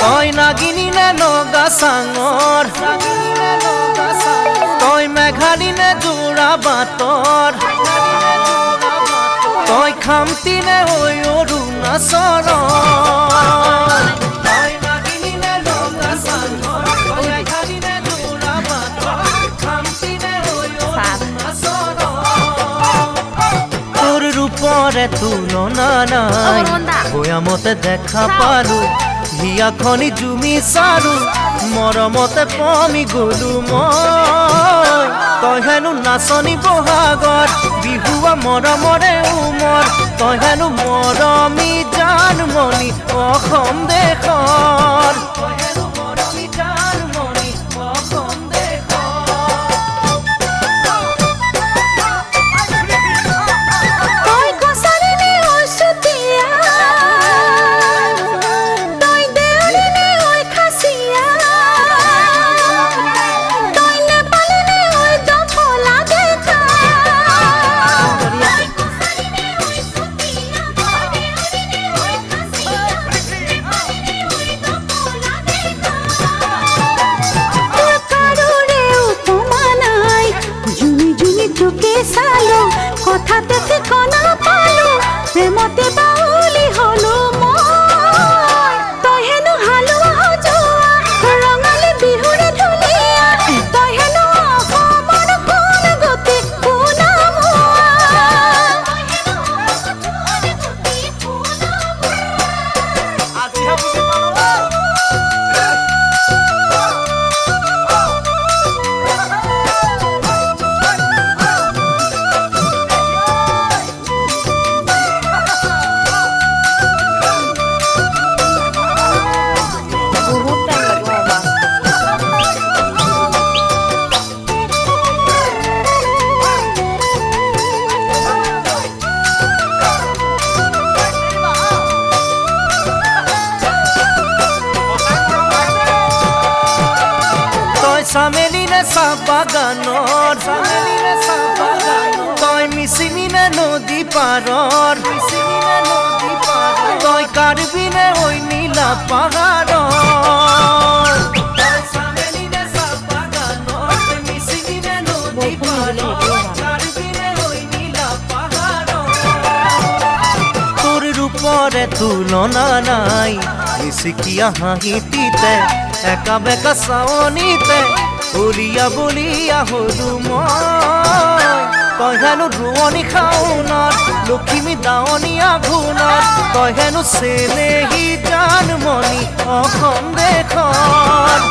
তই নাগিনী নে ৰঙা চাঙৰ তই মেঘালী নে যোৰা বাটৰ তই খামটি নে ঐ অৰুণাচলৰ তোর রূপরে তুলনা নাই। বয়ামতে দেখা পালো হিয়া খনি জুমি চাৰু মৰমতে পমি গলো মই। তই হেনো নাচনী বহাগত বিহুৱা মৰমৰে উমৰ। তই হেনো মৰমী জানমণি অসম দেশৰ। তই চামেলি নে চাহ বাগানৰ তই মিচিমি নে নদী পাৰৰ তই কাৰ্বি নে ঐ নীলা পাহাৰৰ তই চামেলি নে চাহ বাগানৰ তই মিচিমি নে নদী পাৰৰ কাৰ্বি নে ঐ নীলা পাহাৰৰ তোৰ ৰূপৰে তুলনা নাই মিচিকিয়া হাঁহিটিতে একা বেকা চাৱনিতে উলিয়া বলিয়া হলো মই। তই হেনো ৰোৱনী খাওনাত, লখিমী দাৱনীয়া ঘোণাত তই হেনো চেনেহী জানমণি অসম দেশত।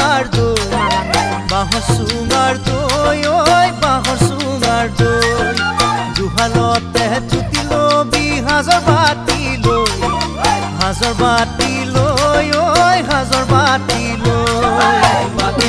সুঙার দই বাঁহৰ সুঙাৰ দৈ ঐ বাঁহৰ সুঙাৰ দৈ জুহালতে জুতি লবি সাজৰ বাতি লৈ সাজৰ বাতি লৈ ঐ সাজৰ বাতি লৈ বাতি